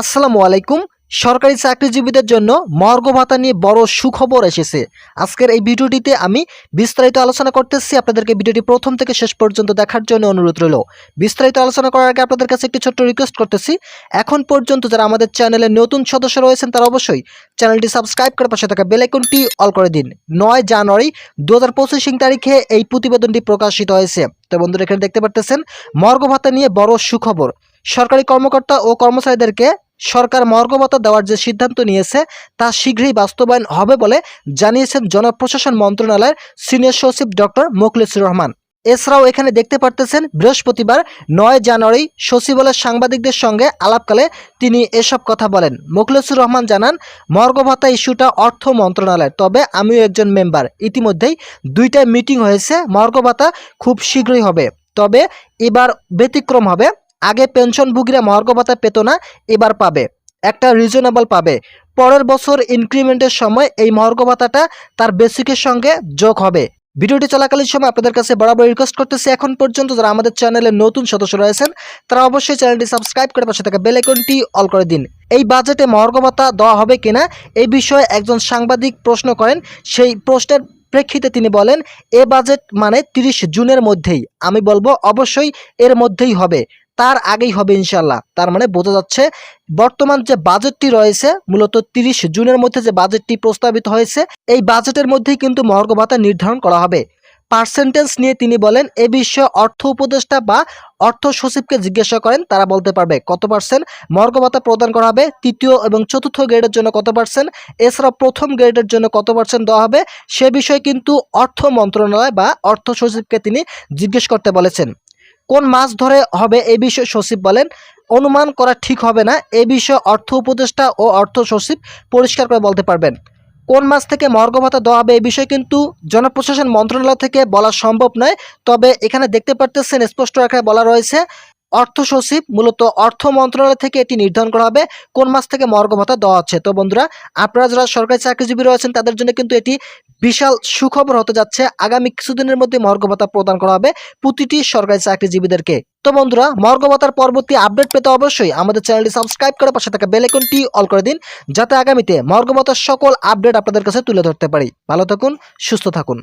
আসসালামু আলাইকুম। সরকারি চাকরিজীবীদের জন্য মর্গ ভাতা নিয়ে বড় সুখবর এসেছে। আজকের এই ভিডিওটিতে আমি বিস্তারিত আলোচনা করতেছি। আপনাদেরকে ভিডিওটি প্রথম থেকে শেষ পর্যন্ত দেখার জন্য অনুরোধ রইল। বিস্তারিত আলোচনা করার আগে আপনাদের কাছে একটি ছোট্ট রিকোয়েস্ট করতেছি। এখন পর্যন্ত যারা আমাদের চ্যানেলে নতুন সদস্য রয়েছেন, তারা অবশ্যই চ্যানেলটি সাবস্ক্রাইব করে পাশে থাকা বেলাইকনটি অল করে দিন। নয় জানুয়ারি দু হাজার পঁচিশ তারিখে এই প্রতিবেদনটি প্রকাশিত হয়েছে। তো বন্ধুরা, এখানে দেখতে পারতেছেন, মর্গ ভাতা নিয়ে বড় সুখবর। সরকারি কর্মকর্তা ও কর্মচারীদেরকে সরকার মর্গ ভাতা দেওয়ার যে সিদ্ধান্ত নিয়েছে, তা শীঘ্রই বাস্তবায়ন হবে বলে জানিয়েছেন জনপ্রশাসন মন্ত্রণালয়ের সিনিয়র সচিব ডক্টর মোখলেসুর রহমান। এছাড়াও এখানে দেখতে পারতেছেন, বৃহস্পতিবার নয় জানুয়ারি সচিবালয়ের সাংবাদিকদের সঙ্গে আলাপকালে তিনি এসব কথা বলেন। মোখলেসুর রহমান জানান মর্গ ভাতা ইস্যুটা অর্থ মন্ত্রণালয়ের, তবে আমিও একজন মেম্বার। ইতিমধ্যেই দুইটা মিটিং হয়েছে মর্গ ভাতা খুব শীঘ্রই হবে, তবে এবার ব্যতিক্রম হবে। আগে পেনশনভোগীরা মহার্ঘ ভাতা পেত না, এবার পাবে। একটা রিজনেবল পাবে। পরের বছর ইনক্রিমেন্টের সময় এই মহার্ঘ ভাতাটা তার বেসিকের সঙ্গে যোগ হবে। ভিডিওটি চলাকালীন সময় আপনাদের কাছে বরাবর রিকোয়েস্ট করতেছি। এখন পর্যন্ত যারা আমাদের চ্যানেলে নতুন সদস্য রয়েছেন, তারা অবশ্যই চ্যানেলটি সাবস্ক্রাইব করে পাশে থাকা বেল আইকনটি অল করে দিন। এই বাজেটে মহার্ঘ ভাতা দেওয়া হবে কিনা, এই বিষয়ে একজন সাংবাদিক প্রশ্ন করেন। সেই প্রশ্নের প্রেক্ষিতে তিনি বলেন, এ বাজেট মানে তিরিশ জুনের মধ্যেই। আমি বলব অবশ্যই এর মধ্যেই হবে। তার আগেই হবে ইনশাল্লাহ তার মানে বোঝা যাচ্ছে বর্তমান যে বাজেটটি রয়েছে, মূলত তিরিশ জুনের মধ্যে যে বাজেটটি প্রস্তাবিত হয়েছে, এই বাজেটের মধ্যেই কিন্তু মহার্ঘ ভাতা নির্ধারণ করা হবে। পার্সেন্টেজ নিয়ে তিনি বলেন, এ বিষয়ে অর্থ উপদেষ্টা বা অর্থ সচিবকে জিজ্ঞাসা করেন, তারা বলতে পারবে কত পার্সেন্ট। মর্গ ভাতা প্রদান করা হবে তৃতীয় এবং চতুর্থ গ্রেডের জন্য কত পার্সেন্ট। এছাড়া প্রথম গ্রেডের জন্য কত পার্সেন্ট দেওয়া হবে, সে বিষয়ে কিন্তু অর্থ মন্ত্রণালয় বা অর্থ সচিবকে তিনি জিজ্ঞেস করতে বলেছেন। কোন মাস ধরে হবে এ বিষয়ে সচিব বলেন, অনুমান করা ঠিক হবে না, এ বিষয়ে অর্থ উপদেষ্টা ও অর্থ সচিব পরিষ্কার করে বলতে পারবেন। কোন মাস থেকে মর্গ ভাতা দেওয়া হবে এ বিষয়ে কিন্তু জনপ্রশাসন মন্ত্রণালয় থেকে বলা সম্ভব নয়, তবে এখানে দেখতে পারতেছেন, স্পষ্ট আকারে বলা রয়েছে অর্থ সচিব, মূলত অর্থ মন্ত্রণালয় থেকে এটি নির্ধারণ করা হবে, কোন মাস থেকে মর্গ ভাতা দেওয়া হচ্ছে। তো বন্ধুরা, আপনারা যারা সরকারি চাকরিজীবী রয়েছেন, তাদের জন্য কিন্তু এটি বিশাল সুখবর হতে যাচ্ছে। আগামী কিছুদিনের মধ্যে মর্গ ভাতা প্রদান করা হবে প্রতিটি সরকারি চাকরিজীবীদেরকে। তো বন্ধুরা, মর্গ ভাতার পরবর্তী আপডেট পেতে অবশ্যই আমাদের চ্যানেলটি সাবস্ক্রাইব করে পাশে থাকা বেলেকনটি অল করে দিন, যাতে আগামীতে মর্গ ভাতার সকল আপডেট আপনাদের কাছে তুলে ধরতে পারি। ভালো থাকুন, সুস্থ থাকুন।